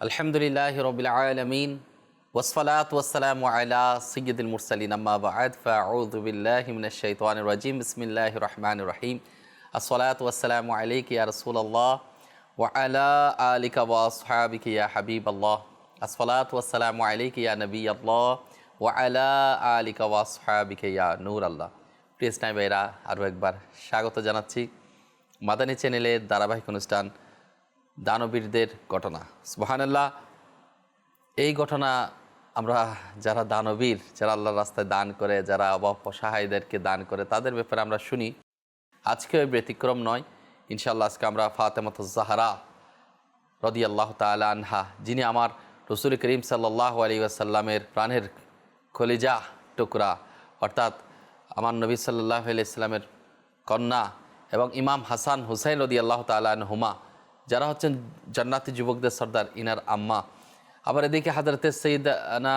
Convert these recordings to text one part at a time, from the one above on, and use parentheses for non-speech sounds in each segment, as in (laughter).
আলহামদুলিল্লাহ রবিল আলমিন ওসফালাত ওসালাম আলা সৈয়দুল মুরসালিন আম্মা বাদ ফাউযু বিল্লাহি মিনাশ শাইতানির রাজিম বিসমিল্লাহির রহমানির রহিম আসসালাতু ওয়াসসালামু আলাইকা ইয়া রাসূলুল্লাহ ওয়া আলা আলিকা ওয়া আসহাবিকা ইয়া হাবিবাল্লাহ আসসালাতু ওয়াসসালামু আলাইকা ইয়া নবিয়াল্লাহ ওয়া আলা আলিকা ওয়া আসহাবিকা ইয়া নূরাল্লাহ প্রিয় স্নাই ভাইরা আরও একবার স্বাগত জানাচ্ছি মাদানী চ্যানেলের ধারাবাহিক অনুষ্ঠান দানবীরদের ঘটনা। সুবহানাল্লাহ, এই ঘটনা আমরা যারা দানবীর, যারা আল্লাহর রাস্তায় দান করে, যারা অভাব অসহায়দেরকে দান করে, তাদের ব্যাপারে আমরা শুনি। আজকেও ব্যতিক্রম নয়। ইনশাল্লাহ আজকে আমরা ফাতেমত জাহারা রদি আল্লাহ তালা আনহা, যিনি আমার রসুল করিম সাল্লাহ আলী আসাল্লামের প্রাণের খলিজা টুকরা, অর্থাৎ আমার নবী সাল্লাহ আলি ইসলামের কন্যা এবং ইমাম হাসান হুসাইন রদি আল্লাহ তালান হুমা যারা হচ্ছেন জান্নাতি যুবকদের সর্দার ইনার আম্মা। আবার এদিকে হাজরতে সঈদ আনা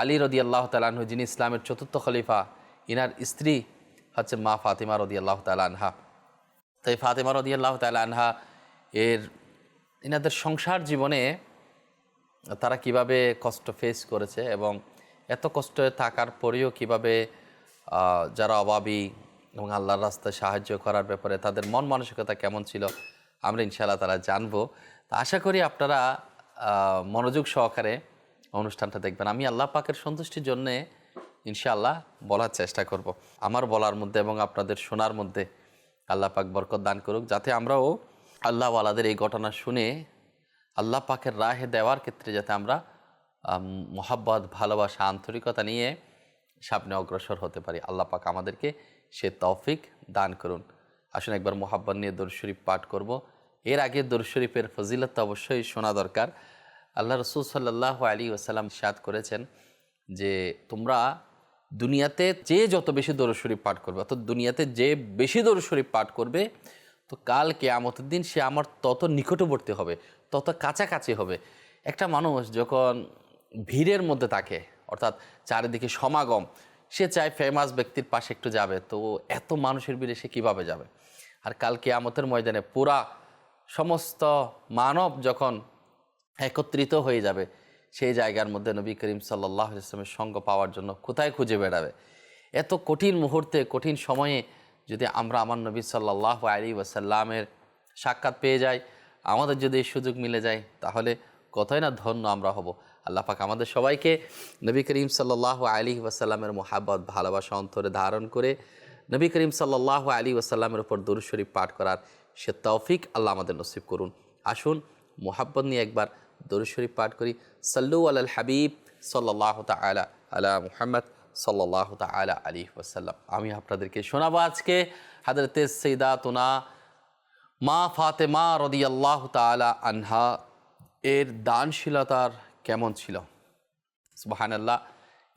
আলী রদি আল্লাহ তালাহু যিনি ইসলামের চতুর্থ খলিফা, ইনার স্ত্রী হচ্ছে মা ফাতিমা রদি আল্লাহ তালানহা তো এই ফাতিমা রদি আল্লাহ তালানহা এর ইনাদের সংসার জীবনে তারা কীভাবে কষ্ট ফেস করেছে এবং এত কষ্টে থাকার পরেও কীভাবে যারা অভাবী এবং আল্লাহর রাস্তায় সাহায্য করার ব্যাপারে তাদের মন মানসিকতা কেমন ছিল আমরা ইনশাআল্লাহ তারা জানব। আশা করি আপনারা মনোযোগ সহকারে অনুষ্ঠানটা দেখবেন। আমি আল্লাহ পাকের সন্তুষ্টির জন্যে ইনশাআল্লাহ বলার চেষ্টা করব। আমার বলার মধ্যে এবং আপনাদের শোনার মধ্যে আল্লাহ পাক বরকত দান করুক, যাতে আমরাও আল্লাহওয়ালাদের এই ঘটনা শুনে আল্লাহ পাকের রাহে দেওয়ার ক্ষেত্রে যাতে আমরা মোহাব্বত, ভালোবাসা, আন্তরিকতা নিয়ে সামনে অগ্রসর হতে পারি। আল্লাহ পাক আমাদেরকে সে তৌফিক দান করুন। আসুন একবার মোহাব্বত নিয়ে দরুদ শরীফ পাঠ করব। এর আগে দরুদ শরীফের ফজিলত অবশ্যই শোনা দরকার। আল্লাহ রসুল সাল্লাহ আলী ওসাল্লাম সাদ করেছেন যে তোমরা দুনিয়াতে যে যত বেশি দরুদ শরীফ পাঠ করবে, অর্থাৎ দুনিয়াতে যে বেশি দরুদ শরীফ পাঠ করবে, তো কাল কেয়ামতের দিন সে আমার তত নিকটবর্তী হবে, তত কাছাকাছি হবে। একটা মানুষ যখন ভিড়ের মধ্যে থাকে, অর্থাৎ চারিদিকে সমাগম, সে চায় ফেমাস ব্যক্তির পাশে একটু যাবে, তো এত মানুষের ভিড়ে সে কীভাবে যাবে? আর কাল কেয়ামতের ময়দানে পুরা সমস্ত মানব যখন একত্রিত হয়ে যাবে, সেই জায়গার মধ্যে নবী করিম সাল্লাহ ইসলামের সঙ্গ পাওয়ার জন্য কোথায় খুঁজে বেড়াবে? এত কঠিন মুহূর্তে, কঠিন সময়ে যদি আমরা আমার নবী সাল্লাহ আলী ওয়াসাল্লামের সাক্ষাৎ পেয়ে যাই, আমাদের যদি এই সুযোগ মিলে যায়, তাহলে কতই না ধন্য আমরা হব। আল্লাহ পাক আমাদের সবাইকে নবী করিম সাল্লাহ আলী ওয়াসাল্লামের মোহাব্বত, ভালোবাসা অন্তরে ধারণ করে নবী করিম সাল্লাহ আলী ওয়াসাল্লামের উপর দুরুদ শরীফ পাঠ করার সে তৌফিক আল্লাহ আমাদের নসিব করুন। আসুন, মোহাব্বত নিয়ে একবার দরুদ শরীফ পাঠ করি। সাল্লু আল হাবিব সাল্লাহ তালা আলা মুহাম্মদ সাল্লাহ তালা আলী ওসাল্লাম আমি আপনাদেরকে শোনাবো আজকে হাজরতে সৈদাতুনা মা ফাতেমা রদি আল্লাহ তালা আনহা এর দানশীলতার কেমন ছিল? সুবাহান আল্লাহ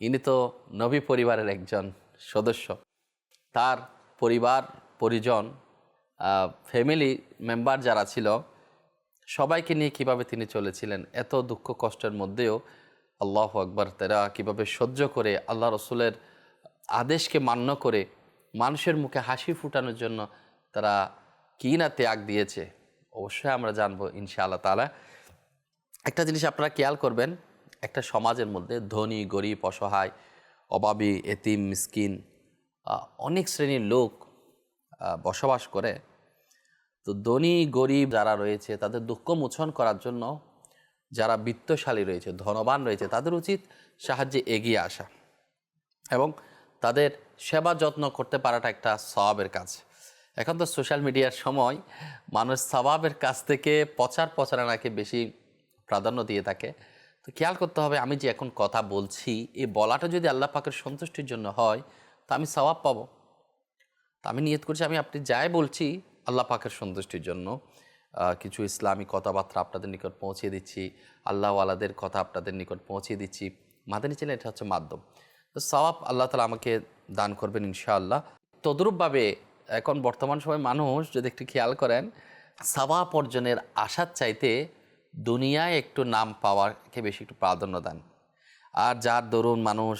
ইনি তো নবী পরিবারের একজন সদস্য। তার পরিবার, পরিজন ফ্যামিলি মেম্বার যারা ছিল, সবাইকে নিয়ে কীভাবে তিনি চলেছিলেন, এত দুঃখ কষ্টের মধ্যেও আল্লাহ আকবর তারা কীভাবে সহ্য করে, আল্লাহ রসুলের আদেশকে মান্য করে, মানুষের মুখে হাসি ফুটানোর জন্য তারা কী না ত্যাগ দিয়েছে, অবশ্যই আমরা জানব ইনশা আল্লাহ তালা একটা জিনিস আপনারা খেয়াল করবেন, একটা সমাজের মধ্যে ধনী, গরিব, অসহায় অভাবী এতিম, মিসকিন অনেক শ্রেণির লোক বসবাস করে তো ধনী, গরিব যারা রয়েছে, তাদের দুঃখ মোচন করার জন্য যারা বিত্তশালী রয়েছে, ধনবান রয়েছে, তাদের উচিত সাহায্যে এগিয়ে আসা এবং তাদের সেবা যত্ন করতে পারাটা একটা স্বভাবের কাজ। এখন তো সোশ্যাল মিডিয়ার সময় মানুষ স্বভাবের কাছ থেকে প্রচার প্রচারণাকে বেশি প্রাধান্য দিয়ে থাকে। তো খেয়াল করতে হবে, আমি যে এখন কথা বলছি, এই বলাটা যদি আল্লাহ পাকের সন্তুষ্টির জন্য হয়, তা আমি স্বভাব পাবো। তা আমি নিয়ত করছি, আমি আপনি যাই বলছি আল্লাহ পাকের সন্তুষ্টির জন্য কিছু ইসলামী কথাবার্তা আপনাদের নিকট পৌঁছে দিচ্ছি আল্লাহওয়ালাদের কথা আপনাদের নিকট পৌঁছে দিচ্ছি। মাদানী চ্যানেল এটা হচ্ছে মাধ্যম। তো সওয়াব আল্লাহ তালা আমাকে দান করবেন ইনশাআল্লাহ। তদ্রূপভাবে এখন বর্তমান সময় মানুষ যদি একটু খেয়াল করেন, সাওয়াব অর্জনের আশার চাইতে দুনিয়ায় একটু নাম পাওয়াকে বেশি একটু প্রাধান্য দেন। আর যার দরুন মানুষ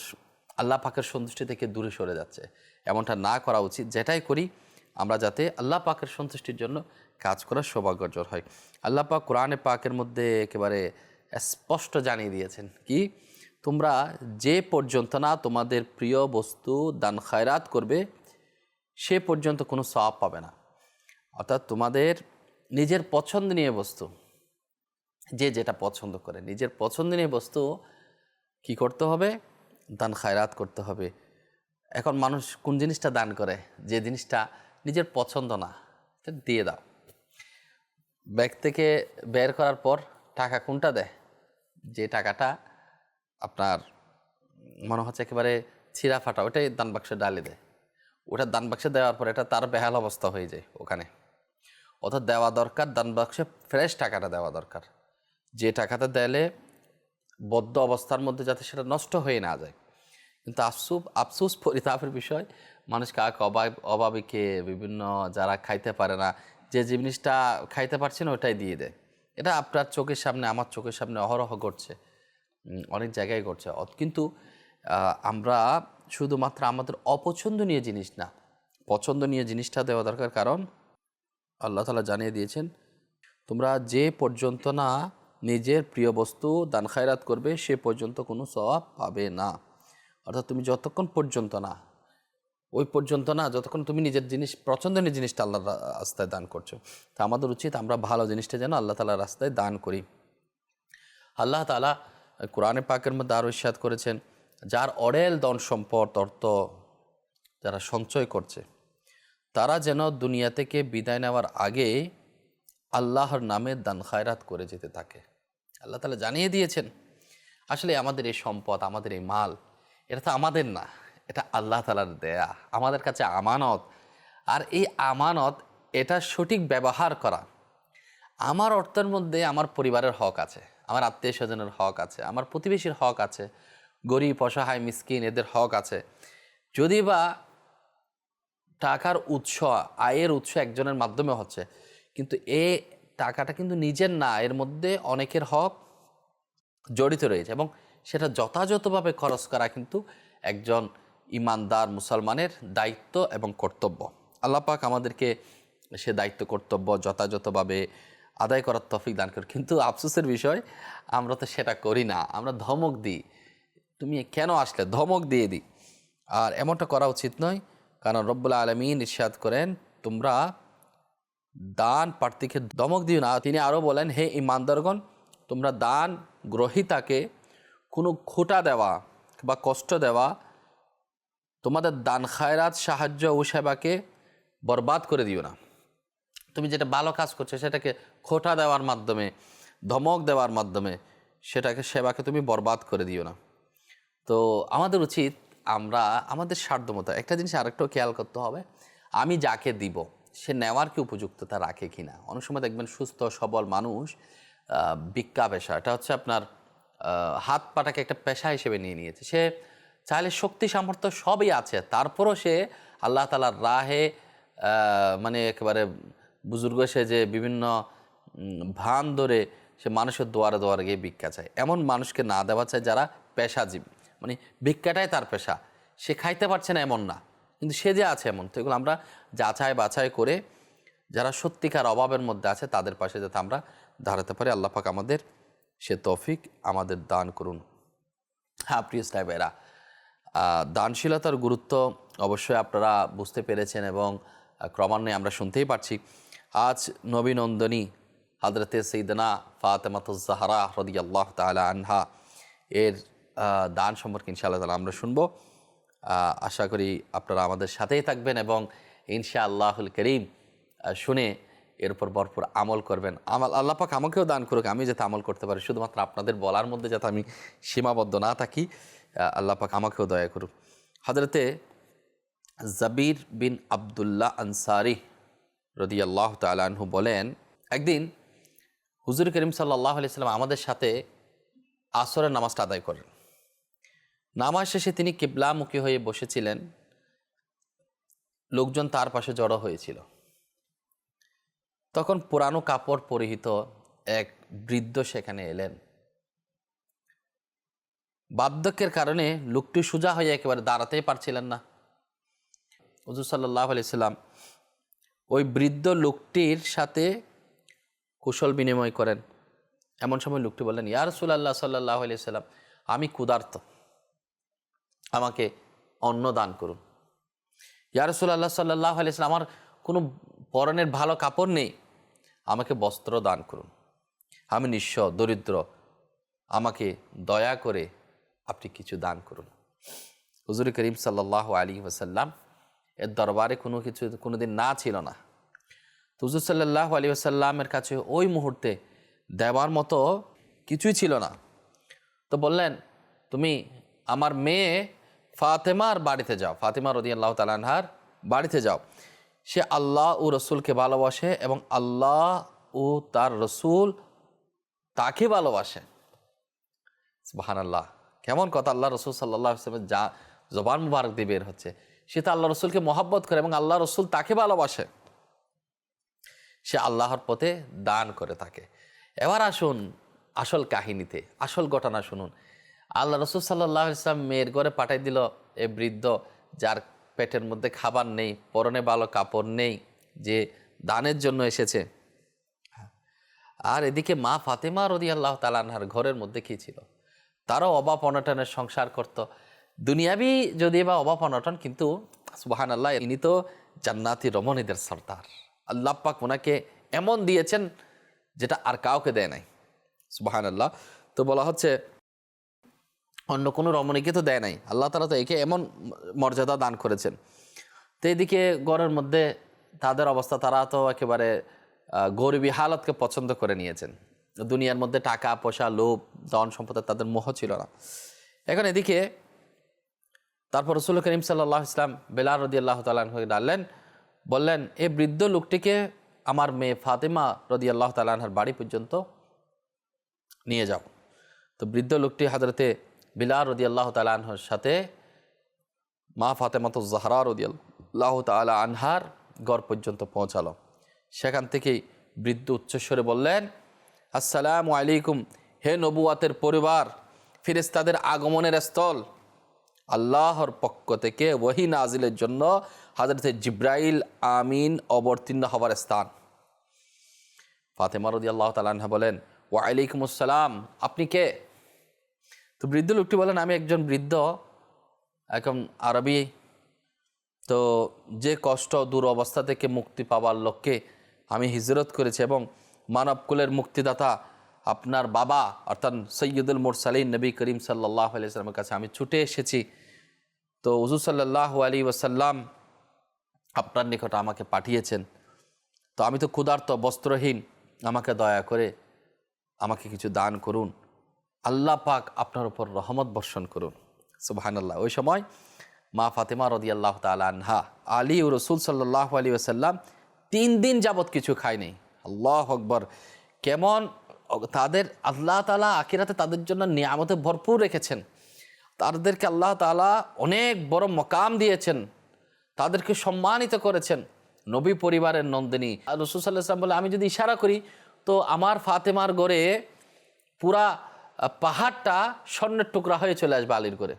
আল্লাহ পাকের সন্তুষ্টি থেকে দূরে সরে যাচ্ছে। এমনটা না করা উচিত, যেটাই করি আমরা যাতে আল্লাহ পাকের সন্তুষ্টির জন্য কাজ করার সৌভাগ্য হয়। আল্লাহ পাক কোরআনে পাকের মধ্যে একেবারে স্পষ্ট জানিয়ে দিয়েছেন কি, তোমরা যে পর্যন্ত না তোমাদের প্রিয় বস্তু দান খায়রাত করবে, সে পর্যন্ত কোনো সওয়াব পাবে না। অর্থাৎ তোমাদের নিজের পছন্দনীয় বস্তু, যে যেটা পছন্দ করে, নিজের পছন্দনীয় বস্তু কি করতে হবে? দান খায়রাত করতে হবে। এখন মানুষ কোন জিনিসটা দান করে? যে জিনিসটা নিজের পছন্দ না দিয়ে দাও। ব্যাগ থেকে বের করার পর টাকা কোনটা দেয়? যে টাকাটা আপনার মনে হচ্ছে একেবারে ছিঁড়া ফাটা, ওটাই দান বাক্সে ডালে দেয়। ওটা দান বাক্সে দেওয়ার পর এটা তার বেহাল অবস্থা হয়ে যায় ওখানে। অর্থাৎ দেওয়া দরকার, দান বাক্সে ফ্রেশ টাকাটা দেওয়া দরকার। যে টাকাটা দিলে বদ্ধ অবস্থার মধ্যে যাতে সেটা নষ্ট হয়ে না যায়। কিন্তু আফসুস আফসুস পরিতাপের বিষয়, মানুষ কাক অভাব অভাবীকে বিভিন্ন যারা খাইতে পারে না, যে জিনিসটা খাইতে পারছে না ওটাই দিয়ে দেয়। এটা আপনার চোখের সামনে, আমার চোখের সামনে অহরহ ঘটছে। অনেক জায়গায় ঘটছে। কিন্তু আমরা শুধুমাত্র আমাদের অপছন্দনীয় জিনিস না, পছন্দনীয় জিনিসটা দেওয়া দরকার। কারণ, আল্লাহ তালা জানিয়ে দিয়েছেন, তোমরা যে পর্যন্ত না নিজের প্রিয় বস্তু দান খায়রাত করবে, সে পর্যন্ত কোনো সওয়াব পাবে না। অর্থাৎ তুমি যতক্ষণ পর্যন্ত না, ওই পর্যন্ত না, যতক্ষণ তুমি নিজের জিনিস পছন্দের জিনিসটা আল্লাহর রাস্তায় দান করছ। তা আমাদের উচিত আমরা ভালো জিনিসটা যেন আল্লাহ তালার রাস্তায় দান করি। আল্লাহ তালা কোরআনে পাকের মধ্যে আরও ইস্যাদ করেছেন, যার অডেল দন সম্পদ অর্থ যারা সঞ্চয় করছে, তারা যেন দুনিয়া থেকে বিদায় নেওয়ার আগে আল্লাহর নামে দান খায়রাত করে যেতে থাকে। আল্লাহ তালা জানিয়ে দিয়েছেন, আসলে আমাদের এই সম্পদ, আমাদের এই মাল এটা তো আমাদের না, এটা আল্লাহ তালার দেয়া, আমাদের কাছে আমানত। আর এই আমানত, এটা সঠিক ব্যবহার করা। আমার অর্থের মধ্যে আমার পরিবারের হক আছে, আমার আত্মীয় স্বজনের হক আছে, আমার প্রতিবেশীর হক আছে, গরিব, অসহায়, মিসকিন, এদের হক আছে। যদি বা টাকার উৎস, আয়ের উৎস একজনের মাধ্যমে হচ্ছে, কিন্তু এ টাকাটা কিন্তু নিজের না, এর মধ্যে অনেকের হক জড়িত রয়েছে। এবং সেটা যথাযথভাবে খরচ করা কিন্তু একজন ইমানদার মুসলমানের দায়িত্ব এবং কর্তব্য। আল্লাপাক আমাদেরকে সে দায়িত্ব, কর্তব্য যথাযথভাবে আদায় করার তফিক দান করে কিন্তু আফসোসের বিষয়, আমরা তো সেটা করি না। আমরা ধমক দিই। তুমি কেন আসলে? ধমক দিয়ে দিই। আর এমনটা করা উচিত নয়। কারণ রব্বুল্লা আলমিন ইরশাদ করেন, তোমরা দান প্রার্থীকে ধমক দিও না। তিনি আরও বলেন, হে ইমানদারগণ, তোমরা দান গ্রহিতাকে কোনো খোটা দেওয়া বা কষ্ট দেওয়া তোমাদের দান খায়রাত, সাহায্য ও সেবাকে বরবাদ করে দিও না। তুমি যেটা ভালো কাজ করছ সেটাকে খোটা দেওয়ার মাধ্যমে, ধমক দেওয়ার মাধ্যমে সেটাকে, সেবাকে তুমি বরবাদ করে দিও না। তো আমাদের উচিত আমরা, আমাদের সাধ্যমতো, একটা জিনিস আরেকটাও খেয়াল করতে হবে, আমি যাকে দিব, সে নেওয়ার কি উপযুক্ততা রাখে কি না অনেক সময় দেখবেন সুস্থ, সবল মানুষ ভিক্ষা পেশা, এটা হচ্ছে আপনার হাত পাটাকে একটা পেশা হিসেবে নিয়ে নিয়েছে। সে চাইলে শক্তি সামর্থ্য সবই আছে। তারপরও সে আল্লাহ তালার রাহে মানে একেবারে বুজুর্গ সে যে বিভিন্ন ভান ধরে সে মানুষের দোয়ারে দোয়ারে গিয়ে ভিক্ষা চায়। এমন মানুষকে না দেওয়া চায় যারা পেশাজীবী। মানে ভিক্ষাটাই তার পেশা। সে খাইতে পারছে না এমন না। কিন্তু সে যে আছে এমন, তো এগুলো আমরা যাচাই বাছাই করে যারা সত্যিকার অভাবের মধ্যে আছে তাদের পাশে যাতে আমরা দাঁড়াতে পারি। আল্লাহ পাক আমাদের সে তৌফিক আমাদের দান করুন। হ্যাঁ প্রিয় আহ, দানশীলতার গুরুত্ব অবশ্যই আপনারা বুঝতে পেরেছেন এবং ক্রমান্বয়ে আমরা শুনতেই পারছি। আজ নবীনন্দনী হাজরতে সৈদনা ফাতেমাতুজাহারা হরদি আল্লাহ তালা আনহা এর দান সম্পর্কে ইনশাআল্লাহ তালা আমরা শুনব। আশা করি আপনারা আমাদের সাথেই থাকবেন এবং ইনশা আল্লাহুল করিম শুনে এর উপর ভরপুর আমল করবেন। আমল আল্লাহ পাক আমাকেও দান করুক, আমি যাতে আমল করতে পারি। শুধুমাত্র আপনাদের বলার মধ্যে যাতে আমি সীমাবদ্ধ না থাকি আল্লাহ পাক আমাকেও দয়া করুক। হজরতে জাবির বিন আবদুল্লাহ আনসারি রদি আল্লাহ তালাহু বলেন, একদিন হুজুর করিম সাল্লাহ আলিয়াল্লাম আমাদের সাথে আসরের নামাজটা আদায় করেন। নামাজ শেষে তিনি কিবলামুখী হয়ে বসেছিলেন। লোকজন তার পাশে জড়ো হয়েছিল। তখন পুরানো কাপড় পরিহিত এক বৃদ্ধ সেখানে এলেন। বার্ধক্যের কারণে লোকটি সোজা হয়ে একেবারে দাঁড়াতেই পারছিলেন না। হজুর সাল্লাহ আলাইসাল্লাম ওই বৃদ্ধ লোকটির সাথে কুশল বিনিময় করেন। এমন সময় লোকটি বললেন ইয়ার রসুল্লাহ সাল্লাহ আলিয়া সাল্লাম, আমি ক্ষুধার্ত। আমাকে অন্ন দান করুন। ইয়া রসুল্লাহ সাল্লাহ আলিয়া সাল্লাম, আমার কোনো পরনের ভালো কাপড় নেই, আমাকে বস্ত্র দান করুন। আমি নিঃস্ব, দরিদ্র, আমাকে দয়া করে আপনি কিছু দান করুন। হুজুর করিম সাল্লাহ আলী ওসাল্লাম এর দরবারে কোনো কিছু কোনো দিন না ছিল না। তো হুজুর সাল্লাহ আলী আসাল্লামের কাছে ওই মুহূর্তে দেওয়ার মতো কিছুই ছিল না। তো বললেন, তুমি আমার মেয়ে ফাতেমার বাড়িতে যাও। ফাতেমা রদি আল্লাহ তালানহার বাড়িতে যাও। সে আল্লাহ ও রসুলকে ভালোবাসে এবং আল্লাহ ও তার রসুল তাকে ভালোবাসে। সুবাহান আল্লাহ কেমন কথা আল্লাহ রসুল সাল্লাহ ইসলামের যা জবান মুবারক দিয়ে বের হচ্ছে। সে তো আল্লাহ রসুলকে মহব্বত করে এবং আল্লাহ রসুল তাকে ভালোবাসে। সে আল্লাহর পথে দান করে থাকে। এবার আসুন আসল কাহিনীতে, আসল ঘটনা শুনুন। আল্লাহ রসুল সাল্লাহ ইসলাম মেয়ের ঘরে পাঠাই দিল এ বৃদ্ধ যার পেটের মধ্যে খাবার নেই, পরনে ভালো কাপড় নেই, যে দানের জন্য এসেছে। আর এদিকে মা ফাতেমা রদি আল্লাহ তালানহার ঘরের মধ্যে কী ছিল? তারাও অভাব অনটনের সংসার করত। দুনিয়াবি যদি বা অভাব অনটন, কিন্তু সুবাহান আল্লাহ ইনি তো জান্নাতি রমণীদের সর্দার। আল্লাহ পাক ওনাকে এমন দিয়েছেন যেটা আর কাউকে দেয় নাই। সুবাহান আল্লাহ তো বলা হচ্ছে অন্য কোনো রমণীকে তো দেয় নাই। আল্লাহ তালা তো একে এমন মর্যাদা দান করেছেন। তো এদিকে গড়ের মধ্যে তাদের অবস্থা, তারা তো একেবারে গরিবী হালতকে পছন্দ করে নিয়েছেন। দুনিয়ার মধ্যে টাকা, পয়সা, লোভ, ধন সম্পদের তাদের মোহ ছিল না। এখন এদিকে তারপর রসুল করিম সাল্লাহ ইসলাম বেলার রদি আল্লাহ তালাহকে ডাললেন বললেন, এ বৃদ্ধ লোকটিকে আমার মেয়ে ফাতেমা রদি আল্লাহ তালাহার বাড়ি পর্যন্ত নিয়ে যাও। তো বৃদ্ধ লোকটি হাজরতে বিলাল রদি আল্লাহ তালাহর সাথে মা ফাতেমাত জাহরা রদি আল্লাহ তালা আনহার গড় পর্যন্ত পৌঁছালো। সেখান থেকেই বৃদ্ধ উচ্চস্বরে বললেন, আসসালামু আলাইকুম, হে নবুয়াতের পরিবার ফিরেস্তাদের আগমনের স্থল। আল্লাহর পক্ষ থেকে ওহি নাজিলের জন্য হাজরতে জিব্রাইল আমিন অবতীর্ণ হবার স্থান। ফাতেমা রদি আল্লাহ তালাহা বলেন, ওয়ালাইকুম আসসালাম, আপনি কে? তো বৃদ্ধ লোকটি বলেন, আমি একজন বৃদ্ধ এখন আরবি। তো যে কষ্ট দূর অবস্থা থেকে মুক্তি পাওয়ার লক্ষ্যে আমি হিজরত করেছি এবং মানবকুলের মুক্তিদাতা আপনার বাবা, অর্থাৎ সৈয়দুল মুরসালিন নবী করিম সাল্লাহ আলিয়াল্লামের কাছে আমি ছুটে এসেছি। তো উজু সাল্লাহ আলী ওসাল্লাম আপনার নিকট আমাকে পাঠিয়েছেন। তো আমি তো ক্ষুধার্ত, বস্ত্রহীন, আমাকে দয়া করে আমাকে কিছু দান করুন। আল্লাহ পাক আপনার উপর রহমত বর্ষণ করুন। সুবাহান্লাহ ওই সময় মা ফাতেমা রদি আল্লাহ তালহা আলী ও রসুল সাল্লাহ আলী ওসাল্লাম তিন দিন যাবৎ কিছু খায়নি। আল্লাহ আকবর। কেমন তাদের আল্লাহ তালা আখিরাতে তাদের জন্য নিয়ামতে ভরপুর রেখেছেন। তাদেরকে আল্লাহ তালা অনেক বড় মকাম দিয়েছেন। তাদেরকে সম্মানিত করেছেন। নবী পরিবারের নন্দিনী। আর রসুল সাল্লাহ বলে, আমি যদি ইশারা করি, তো আমার ফাতেমার গড়ে পুরা পাহাড়টা স্বর্ণের টুকরা হয়ে চলে আসবে আলীর করে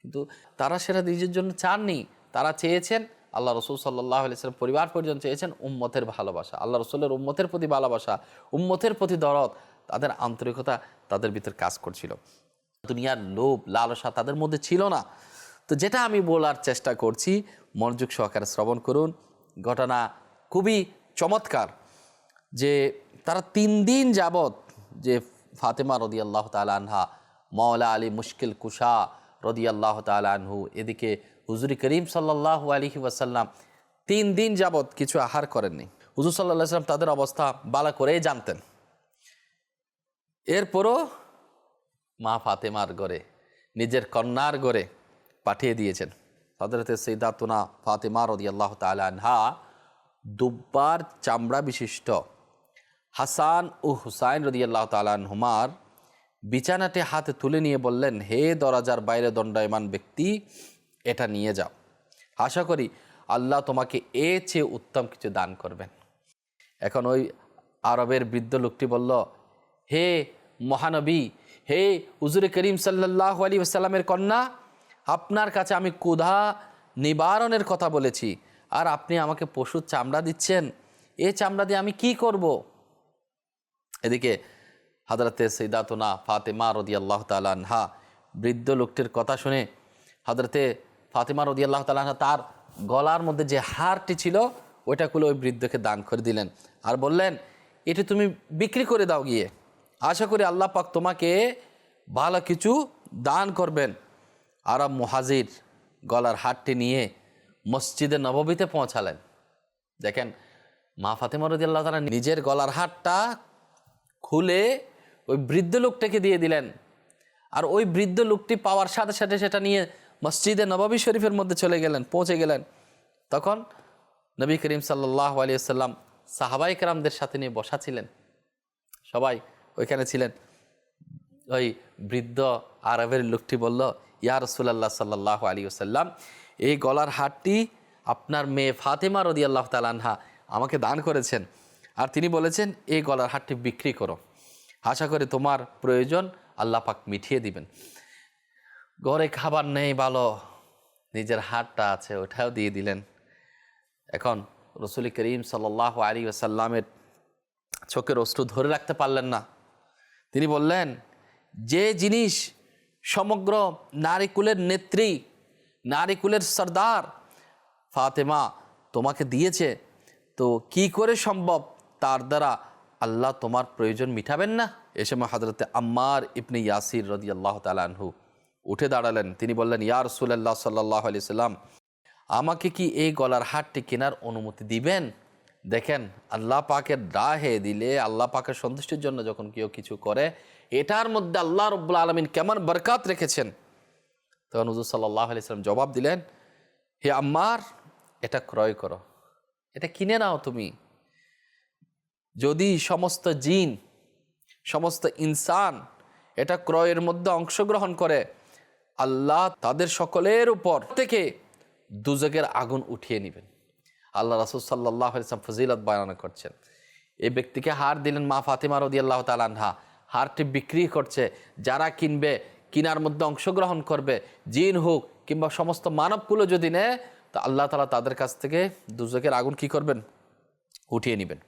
কিন্তু তারা সেটা নিজের জন্য চাননি। তারা চেয়েছেন, আল্লাহ রসুল সাল্লাহ আলিয়াল্লাম পরিবার পর্যন্ত চেয়েছেন উম্মতের ভালোবাসা। আল্লাহ রসুলের উম্মতের প্রতি ভালোবাসা, উম্মতের প্রতি দরদ, তাদের আন্তরিকতা তাদের ভিতর কাজ করছিল। দুনিয়ার লোভ, লালসা তাদের মধ্যে ছিল না। তো যেটা আমি বলার চেষ্টা করছি, মনোযোগ সহকারে শ্রবণ করুন। ঘটনা খুবই চমৎকার যে তারা তিন দিন যাবত যে ফাতেমা রদি আল্লাহ আনহা, মাওলা আলী মুশকিল কুশা রদি আল্লাহ আনহু, এদিকে হুজুরি করিম সাল্লাহ আলহি ওয়াসাল্লাম তিন দিন যাবৎ কিছু আহার করেননি। হুজুর সাল্লাহ সাল্লাম তাদের অবস্থা বালা করেই জানতেন। এরপরও মা ফাতেমার গড়ে নিজের কন্যার গড়ে পাঠিয়ে দিয়েছেন। হজরতে সৈদাতুনা ফাতেমা রদি আল্লাহ তালহা দুব্বার চামড়া বিশিষ্ট হাসান ও হুসাইন রদি আল্লাহ তালহুমার বিছানাটি হাতে তুলে নিয়ে বললেন, হে দরাজার বাইরে দণ্ডায়মান ব্যক্তি, এটা নিয়ে যাও। আশা করি আল্লাহ তোমাকে এ চেয়ে উত্তম কিছু দান করবেন। এখন ওই আরবের বৃদ্ধ লোকটি বলল, হে মহানবী, হে হুজুরে করিম সাল্লাহ আলী আসাল্লামের কন্যা, আপনার কাছে আমি ক্ষুধা নিবারণের কথা বলেছি, আর আপনি আমাকে পশুর চামড়া দিচ্ছেন। এ চামড়া দিয়ে আমি কি করব? এদিকে হাজরতে সৈদাতুনা ফাতেমা রদি আল্লাহ তালাহা বৃদ্ধ লোকটির কথা শুনে হাজরতে ফাতেমা রদি আল্লাহ তালাহা তার গলার মধ্যে যে হারটি ছিল, ওইটা খুলে ওই বৃদ্ধকে দান করে দিলেন আর বললেন, এটি তুমি বিক্রি করে দাও গিয়ে। আশা করি আল্লাহ পাক তোমাকে ভালো কিছু দান করবেন। আরব মুহাজির গলার হারটি নিয়ে মসজিদে নববীতে পৌঁছালেন। দেখেন, মা ফাতেমা রদিয়াল্লাহ তালা নিজের গলার হারটা খুলে ওই বৃদ্ধ লোকটাকে দিয়ে দিলেন। আর ওই বৃদ্ধ লোকটি পাওয়ার সাথে সাথে সেটা নিয়ে মসজিদে নবাবী শরীফের মধ্যে চলে গেলেন, পৌঁছে গেলেন। তখন নবী করিম সাল্লাহ আলিয়াল্লাম সাহাবাই কেরামদের সাথে নিয়ে বসা ছিলেন। সবাই ওইখানে ছিলেন। ওই বৃদ্ধ আরবের লোকটি বলল, ইয়া রসুল্লাহ সাল্লাহ আলী ওসাল্লাম এই গলার হারটি আপনার মেয়ে ফাতেমা রদি আল্লাহ তালানহা আমাকে দান করেছেন। আর তিনি বলেছেন এই গলার হারটি বিক্রি করো। আশা করি তোমার প্রয়োজন আল্লাহ পাক মিঠিয়ে দিবেন। ঘরে খাবার নেই, ভালো। নিজের হাটটা আছে ওটাও দিয়ে দিলেন। এখন রসুল করিম সাল্লাহ আলী আসাল্লামের চোখের অস্ত্র ধরে রাখতে পারলেন না। তিনি বললেন, যে জিনিস সমগ্র নারীকুলের নেত্রী নারীকুলের সর্দার ফাতেমা তোমাকে দিয়েছে, তো কি করে সম্ভব তার দ্বারা আল্লাহ তোমার প্রয়োজন মিটাবেন না? এ সময় হজরতে আম্মার ইবনে ইয়াসির রদি আল্লাহ তালানহু উঠে দাঁড়ালেন। তিনি বললেন, ইয়া রসুল্লাহ সাল্লাহ আলি সাল্লাম আমাকে কি এই গলার হারটি কেনার অনুমতি দিবেন? দেখেন, আল্লাহ পাকের রাহে দিলে আল্লাহ পাকের সন্তুষ্টির জন্য যখন কেউ কিছু করে, এটার মধ্যে আল্লাহ রব্বুল আলমিন কেমন বরকাত রেখেছেন? তখন হুজুর সাল্লাহ আলি সাল্লাম জবাব দিলেন, হে আম্মার, এটা ক্রয় করো। এটা কিনে নাও তুমি। যদি সমস্ত জিন, সমস্ত ইনসান এটা ক্রয়ের মধ্যে অংশগ্রহণ করে, আল্লাহ তাদের সকলের উপর থেকে দুজকের আগুন উঠিয়ে নেবেন। আল্লাহ রাসুল সাল্লাহ ইসলাম ফজিলত বয়ান করছেন। এই ব্যক্তিকে হার দিলেন মা ফাতিমা রদি আল্লাহ তালানহা হারটি বিক্রি করছে, যারা কিনবে, কিনার মধ্যে অংশগ্রহণ করবে, জিন হোক কিংবা সমস্ত মানবগুলো যদি নেয়, তা আল্লাহ তালা তাদের কাছ থেকে দুজকের আগুন কি করবেন? উঠিয়ে নেবেন।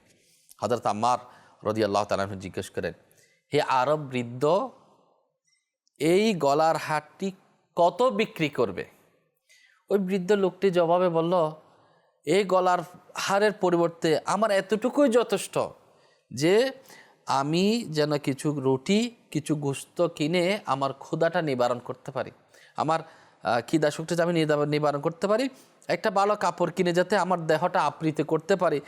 হজরত আম্মার রদি আল্লাহ তালাহ জিজ্ঞেস করেন, হে আরব বৃদ্ধ, এই গলার হারটি কত বিক্রি করবে? ওই বৃদ্ধ লোকটি জবাবে বলল এই গলার হারের পরিবর্তে আমার এতটুকুই যথেষ্ট যে আমি যেন কিছু রুটি, কিছু গুস্ত কিনে আমার ক্ষুদাটা নিবারণ করতে পারি। আমার খিদা শুকটা আমি নিবারণ করতে পারি? একটা ভালো কাপড় কিনে যাতে আমার দেহটা আবৃত করতে পারি।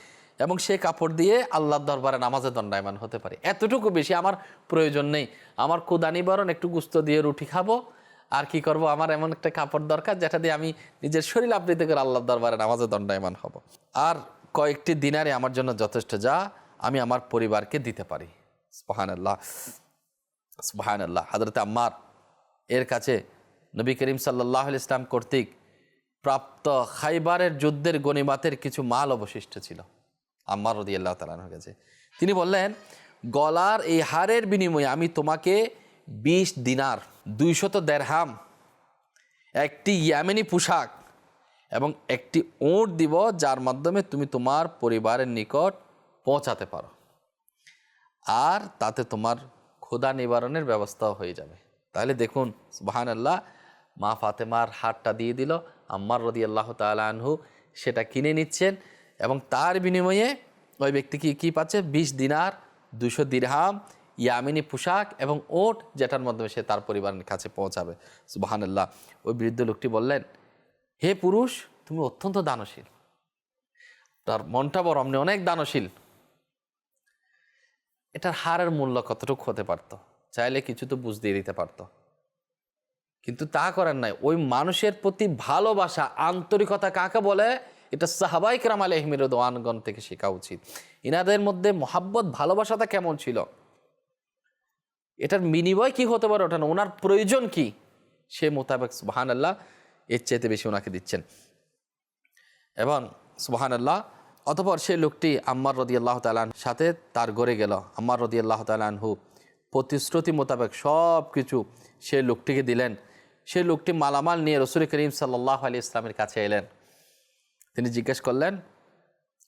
এবং সে কাপড় দিয়ে আল্লাহর দরবারে নামাজে দণ্ডায়মান হতে পারি। এতটুকু বেশি আমার প্রয়োজন নেই। আমার ক্ষুদা নিবারণ, একটু গুস্ত দিয়ে রুটি খাব, আর কি করব? আমার এমন একটা কাপড় দরকার যেটা দিয়ে আমি নিজের শরীর আবৃত করে আল্লাহর দরবারে নামাজে দণ্ডায়মান হব। আর কয়েকটি দিনারে আমার জন্য যথেষ্ট যা আমি আমার পরিবারকে দিতে পারি। স্পাহান আল্লাহ স্পাহান আল্লাহ হাজরতে আম্মার এর কাছে নবী করিম সাল্লাহ ইসলাম কর্তৃক প্রাপ্ত খাইবারের যুদ্ধের গণিমাতের কিছু মাল অবশিষ্ট ছিল। আম্মার রদি আল্লাহ তালানোর কাছে তিনি বললেন, গলার এই হারের বিনিময়ে আমি তোমাকে বিশ দিনার দুইশত দেড়হাম, একটি ইয়ামেনি পোশাক এবং একটি ওঁট দিব, যার মাধ্যমে তুমি তোমার পরিবারের নিকট পৌঁছাতে পারো। আর তাতে তোমার ক্ষুধা নিবারণের ব্যবস্থাও হয়ে যাবে। তাহলে দেখুন সুবাহান আল্লাহ মা ফাতেমার হারটা দিয়ে দিল। আম্মার রদি আল্লাহ তালহু সেটা কিনে নিচ্ছেন। এবং তার বিনিময়ে ওই ব্যক্তি কি, কী পাচ্ছে? বিশ দিনার দুশো দিরহাম ইয়ামিনী পোশাক এবং ওট যেটার মাধ্যমে সে তার পরিবারের কাছে পৌঁছাবে। সুবাহান্লাহ ওই বৃদ্ধ লোকটি বললেন, হে পুরুষ, তুমি অত্যন্ত দানশীল। তার মনটা বড় অমনি অনেক দানশীল। এটার হারের মূল্য কতটুকু হতে পারত? চাইলে কিছু তো বুঝ দিয়ে দিতে পারত। কিন্তু তা করার নাই। ওই মানুষের প্রতি ভালোবাসা, আন্তরিকতা কাকে বলে? এটা সাহাবাই কেরাম আলী আহমির দোয়ানগণ থেকে শেখা উচিত। ইনাদের মধ্যে মহাব্বত, ভালোবাসাটা কেমন ছিল? এটার বিনিময় কি হতে পারে? ওটা ওনার প্রয়োজন কি? সে মোতাবেক সুবাহান আল্লাহ এর চাইতে বেশি ওনাকে দিচ্ছেন। এবং সুবাহান আল্লাহ অতপর সে লোকটি আম্মার রদি আল্লাহ তালান সাথে তার গড়ে গেল। আম্মার রদি আল্লাহ তালানহু প্রতিশ্রুতি মোতাবেক সব কিছু সে লোকটিকে দিলেন। সে লোকটি মালামাল নিয়ে রসুল করিম সাল্লাহ আলী ইসলামের কাছে এলেন। তিনি জিজ্ঞেস করলেন,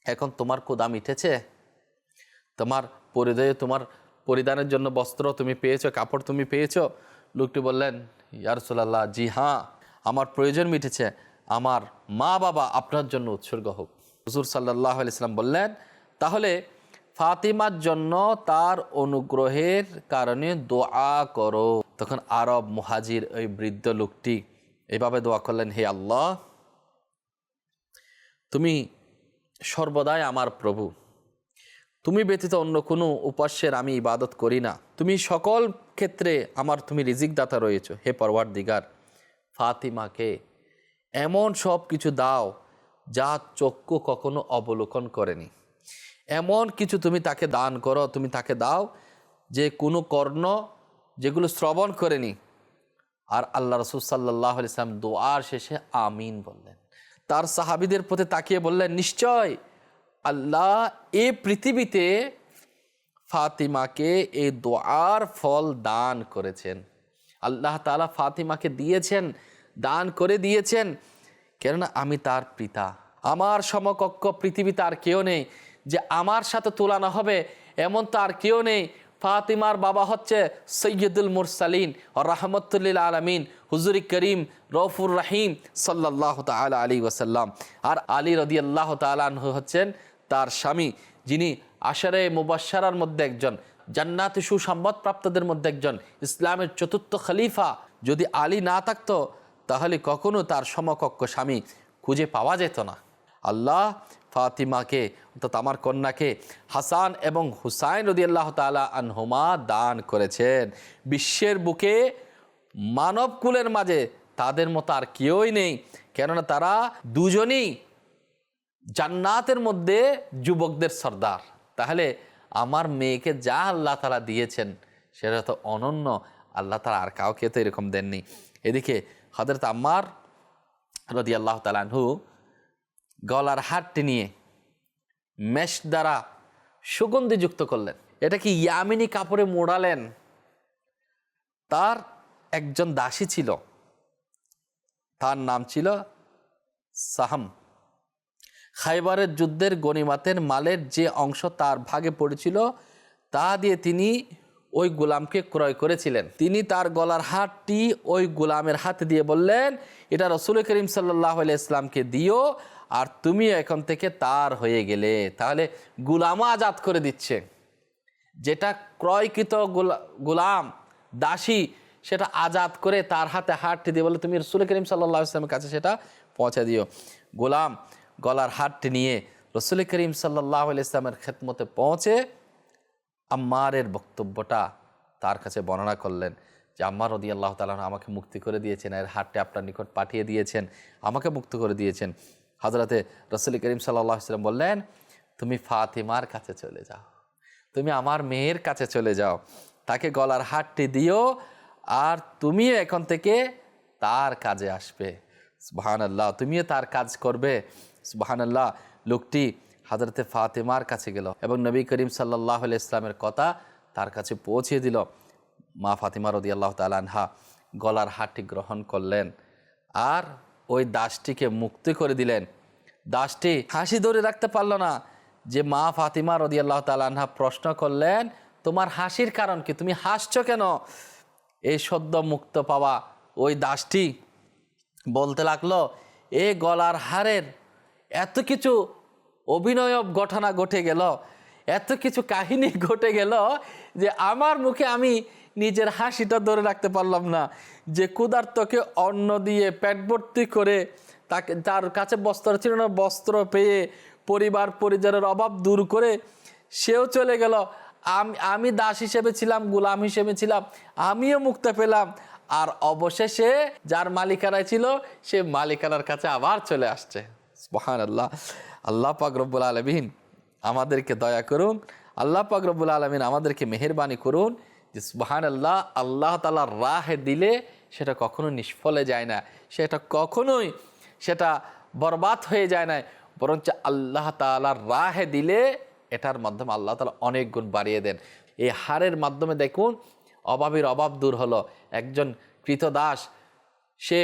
এখন তোমার কোদা মিটেছে তোমার পরিদয়ে তোমার পরিধানের জন্য বস্ত্র তুমি পেয়েছ, কাপড় তুমি পেয়েছ? লোকটি বললেন ইয়ারসোল্লাহ জি হ্যাঁ আমার প্রয়োজন মিটেছে। আমার মা বাবা আপনার জন্য উৎসর্গ হোক। হুজুর সাল্লাহ ইসলাম বললেন, তাহলে ফাতিমার জন্য তার অনুগ্রহের কারণে দোয়া করো। তখন আরব মুহাজির ওই বৃদ্ধ লোকটি এভাবে দোয়া করলেন, হে আল্লাহ তুমি সর্বদাই আমার প্রভু। তুমি ব্যতীত অন্য কোনো উপাস্যের আমি ইবাদত করি না। তুমি সকল ক্ষেত্রে আমার তুমি রিজিকদাতা রয়েছ, হে পরওয়ার দিগার ফাতিমাকে এমন সব কিছু দাও যা চক্ষু কখনো অবলোকন করেনি। এমন কিছু তুমি তাকে দান করো, তুমি তাকে দাও যে কোনো কর্ণ যেগুলো শ্রবণ করেনি। আর আল্লাহ রসুল সাল্লাহ ইসলাম দোয়ার শেষে আমিন বললেন। তার সাহাবিদের প্রতি তাকিয়ে বললেন, নিশ্চয় আল্লাহ এ পৃথিবীতে ফাতিমাকে এই দোয়ার ফল দান করেছেন। আল্লাহ তালা ফাতিমাকে দিয়েছেন, দান করে দিয়েছেন। কেননা আমি তার পিতা। আমার সমকক্ষ পৃথিবীতে আর কেউ নেই। যে আমার সাথে তুলনা হবে, এমন তো আর কেউ নেই। ফাতিমার বাবা হচ্ছে সৈয়দুল মুরসালিন, রহমতুল্লিল আলমিন, হুজুরি করিম রফুর রাহিম সাল্লাহ তালা আলী ওসাল্লাম আর আলী রদি আল্লাহ তালু হচ্ছেন তার স্বামী, যিনি আশারে মুবাসার মধ্যে একজন, জান্নাত সুসম্বাদ প্রাপ্তদের মধ্যে একজন, ইসলামের চতুর্থ খলিফা। যদি আলী না থাকতো, তাহলে কখনো তার সমকক্ষ স্বামী খুঁজে পাওয়া যেত না। আল্লাহ ফাতিমাকে অর্থাৎ আমার কন্যাকে হাসান এবং হুসাইন রদি আল্লাহ তালা আনহুমা দান করেছেন। বিশ্বের বুকে মানবকুলের মাঝে তাদের মতো আর কেউই নেই। কেননা তারা দুজনই জান্নাতের মধ্যে যুবকদের সর্দার। তাহলে আমার মেয়েকে যা আল্লাহ তালা দিয়েছেন, সেটা তো অনন্য। আল্লাহ তালা আর কাউকে তো এরকম দেননি। এদিকে হজরত আম্মার রদি আল্লাহ তালানহু গলার হারটি নিয়ে মেশ দ্বারা সুগন্ধি যুক্ত করলেন। এটা কি ইয়ামিনী কাপড়ে মোড়ালেন? তার একজন দাসী ছিল। তার নাম ছিল সাহাম। খাইবারের যুদ্ধের গণিমাতের মালের যে অংশ তার ভাগে পড়েছিল, তা দিয়ে তিনি ওই গোলামকে ক্রয় করেছিলেন। তিনি তার গলার হাতটি ওই গোলামের হাতে দিয়ে বললেন, এটা রসুল করিম সাল্লাহ ইসলামকে দিও আর তুমি এখন থেকে তার হয়ে গেলে। তাহলে গুলামও আজাদ করে দিচ্ছে। যেটা ক্রয়কৃত গুলাম, দাসী, সেটা আজাদ করে তার হাতে হাতটি দিয়ে বলে, তুমি রসুল করিম সাল্লাহ ইসলামের কাছে সেটা পৌঁছে দিও। গোলাম গলার হাতটি নিয়ে রসুল করিম সাল্লাহ ইসলামের খেদমতে পৌঁছে আম্মারের বক্তব্যটা তার কাছে বর্ণনা করলেন যে, আম্মার রদি আল্লাহ তালা আমাকে মুক্তি করে দিয়েছেন, এর হাতটি আপনার নিকট পাঠিয়ে দিয়েছেন, আমাকে মুক্ত করে দিয়েছেন। হজরতে রসুল করিম সাল্লাহ ইসলাম বললেন, তুমি ফাতিমার কাছে চলে যাও। তুমি আমার মেয়ের কাছে চলে যাও। তাকে গলার হাতটি দিও আর তুমিও এখন থেকে তার কাজে আসবে। সুবাহান আল্লাহ তুমিও তার কাজ করবে। সুবাহান আল্লাহ লোকটি হাজরতে ফাতেমার কাছে গেল এবং নবী করিম সাল্লাহ ইসলামের কথা তার কাছে পৌঁছে দিল। মা ফাতিমা রদি আল্লাহ তালানহা গলার হাটটি গ্রহণ করলেন আর ওই দাসটিকে মুক্তি করে দিলেন। দাসটি হাসি ধরে রাখতে পারল না। যে মা ফাতিমা রদি আল্লাহ তালানহা প্রশ্ন করলেন, তোমার হাসির কারণ কি? তুমি হাসছো কেন? এই সদ্য মুক্ত পাওয়া ওই দাসটি বলতে লাগল, এ গলার হারের এত কিছু অভিনয় ঘটনা ঘটে গেল, এত কিছু কাহিনী (laughs) ঘটে গেল যে আমার মুখে আমি নিজের হাসিটা ধরে রাখতে পারলাম না। যে ক্ষুধার্তকে অন্ন দিয়ে পেট ভর্তি করে তাকে, তার কাছে বস্ত্র ছিল না, বস্ত্র পেয়ে পরিবার পরিজনের অভাব দূর করে সেও চলে গেল। আমি আমি দাস হিসেবে ছিলাম, গুলাম হিসেবে ছিলাম, আমিও মুক্ত পেলাম। আর অবশেষে যার মালিকানায় ছিল, সে মালিকানার কাছে আবার চলে আসছে। মহান আল্লাহ আল্লাহ পাকরবুল আলমিন আমাদেরকে দয়া করুন। আল্লাহ পাকরবুল আলমিন আমাদেরকে মেহরবানি করুন যে সুবাহান আল্লাহ আল্লাহ তালা রাহে দিলে সেটা কখনো নিষ্ফলে যায় না। সেটা কখনোই সেটা বরবাদ হয়ে যায় না বরঞ্চ আল্লাহ তালার রাহে দিলে এটার মাধ্যমে আল্লাহ তালা অনেক গুণ বাড়িয়ে দেন। এই হারের মাধ্যমে দেখুন অভাবের অভাব দূর হলো। একজন কৃতদাস, সে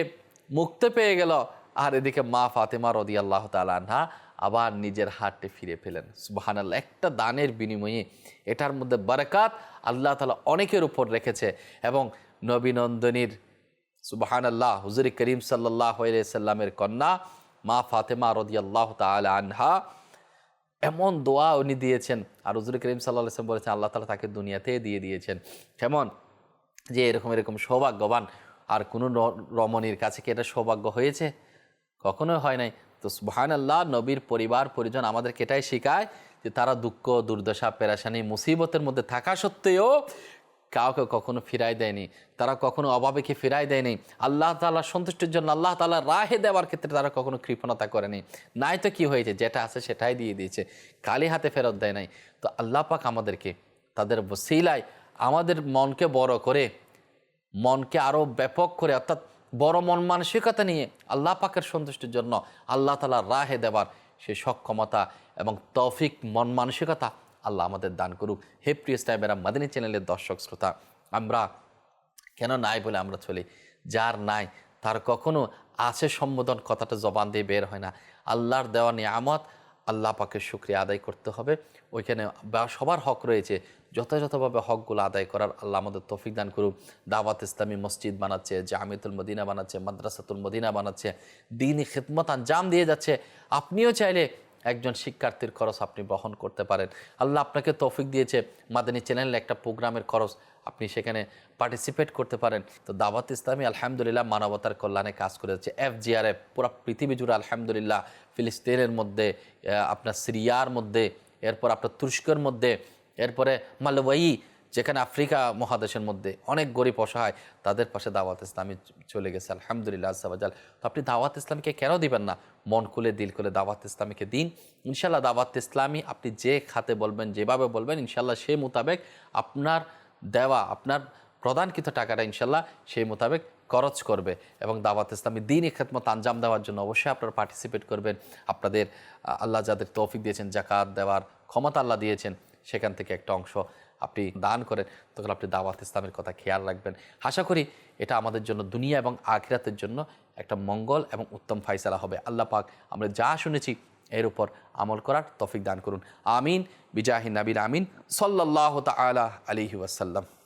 মুক্তি পেয়ে গেল। আর এদিকে মা ফাতেমা রদি আল্লাহ তালা আবার নিজের হাতটি ফিরে পেলেন সুবাহানাল্লাহ, একটা দানের বিনিময়ে এটার মধ্যে বারাকাত আল্লাহ তালা অনেকের উপর রেখেছে। এবং নবীনন্দনীর সুবাহান আল্লাহ হুজুর করিম সাল্লাহ সাল্লামের কন্যা মা ফাতেমা রদিয়াল্লাহ তাল আনহা। এমন দোয়া উনি দিয়েছেন, আর হুজুর করিম সাল্লাহ সাল্লাম বলেছেন, আল্লাহ তালা তাকে দুনিয়াতে দিয়ে দিয়েছেন। কেমন? যে এরকম এরকম সৌভাগ্যবান, আর কোনো রমণীর কাছে কি এটা সৌভাগ্য হয়েছে? কখনোই হয় নাই। তো সুবহান আল্লাহ নবীর পরিবার, পরিজন আমাদেরকে এটাই শেখায় যে তারা দুঃখ, দুর্দশা, পেরাশানি, মুসিবতের মধ্যে থাকা সত্ত্বেও কাউকে কখনো ফিরাই দেয়নি। তারা কখনো অভাবেকে ফিরাই দেয়নি। আল্লাহ তাআলার সন্তুষ্টির জন্য আল্লাহ তাআলা রাহে দেওয়ার ক্ষেত্রে তারা কখনো কৃপণতা করেনি। নাই তো কি হয়েছে? যেটা আছে সেটাই দিয়ে দিয়েছে। কালি হাতে ফেরত দেয় নাই। তো আল্লাহ পাক আমাদেরকে তাদের বসিলায় আমাদের মনকে বড় করে, মনকে আরও ব্যাপক করে, অর্থাৎ বড় মন মানসিকতা নিয়ে আল্লাহ পাকের সন্তুষ্টির জন্য আল্লাহ তালা রাহে দেবার সে সক্ষমতা এবং তৌফিক মন মানসিকতা আল্লাহ আমাদের দান করুক। হে প্রিয় সাহেবেরা মাদিনী চ্যানেলের দর্শক, শ্রোতা, আমরা কেন নাই বলে আমরা চলি? যার নাই, তার কখনো আছে সম্বোধন, কথাটা জবান দিয়ে বের হয় না। আল্লাহর দেওয়া নিয়ামত আল্লাহ পাকে শুক্রিয়া আদায় করতে হবে। ওইখানে সবার হক রয়েছে। যথাযথভাবে হকগুলো আদায় করার আল্লাহ আমাদের তৌফিক দান করুক। দাওয়াত ইসলামী মসজিদ বানাচ্ছে জামিতুল মদিনা বানাচ্ছে, মাদ্রাসাতুল মদিনা বানাচ্ছে দিনই খেদমত আঞ্জাম দিয়ে যাচ্ছে। আপনিও চাইলে একজন শিক্ষার্থীর খরচ আপনি বহন করতে পারেন। আল্লাহ আপনাকে তৌফিক দিয়েছে। মাদানী চ্যানেলে একটা প্রোগ্রামের খরচ আপনি সেখানে পার্টিসিপেট করতে পারেন। তো দাওয়াত ইসলামী আলহামদুলিল্লাহ মানবতার কল্যাণে কাজ করে যাচ্ছে। এফ জিআরএফ পুরো পৃথিবী জুড়ে আলহামদুলিল্লাহ ফিলিস্তিনের মধ্যে আপনার সিরিয়ার মধ্যে, এরপর আপনার তুরস্কের মধ্যে, এরপরে মালওয়াই যেখানে আফ্রিকা মহাদেশের মধ্যে অনেক গরিব অসহায়, তাদের পাশে দাওয়াত ইসলামী চলে গেছে, আলহামদুলিল্লাহ আজাল তো আপনি দাওয়াত ইসলামীকে কেন দিবেন না? মন খুলে, দিল খুলে দাওয়াত ইসলামীকে দিন। ইনশাল্লাহ দাওয়াত ইসলামী আপনি যে খাতে বলবেন, যেভাবে বলবেন ইনশাল্লাহ সেই মোতাবেক আপনার দেওয়া, আপনার প্রদানকৃত টাকাটা ইনশাল্লাহ সেই মোতাবেক খরচ করবে। এবং দাওয়াত ইসলামী দিন খেদমত আঞ্জাম দেওয়ার জন্য অবশ্যই আপনারা পার্টিসিপেট করবেন। আপনাদের আল্লাহ যাদের তৌফিক দিয়েছেন জাকাত দেওয়ার ক্ষমতা আল্লাহ দিয়েছেন, সেখান থেকে একটা অংশ আপনি দান করেন, তখন আপনি দাওয়াত ইসলামের কথা খেয়াল রাখবেন। আশা করি এটা আমাদের জন্য দুনিয়া এবং আখিরাতের জন্য একটা মঙ্গল এবং উত্তম ফাইসালা হবে। আল্লাহ পাক আমরা যা শুনেছি এর উপর আমল করার তফিক দান করুন। আমিন। বিজাহি নাবির আমিন। সাল্লাহ তালা আলি ওয়াসাল্লাম।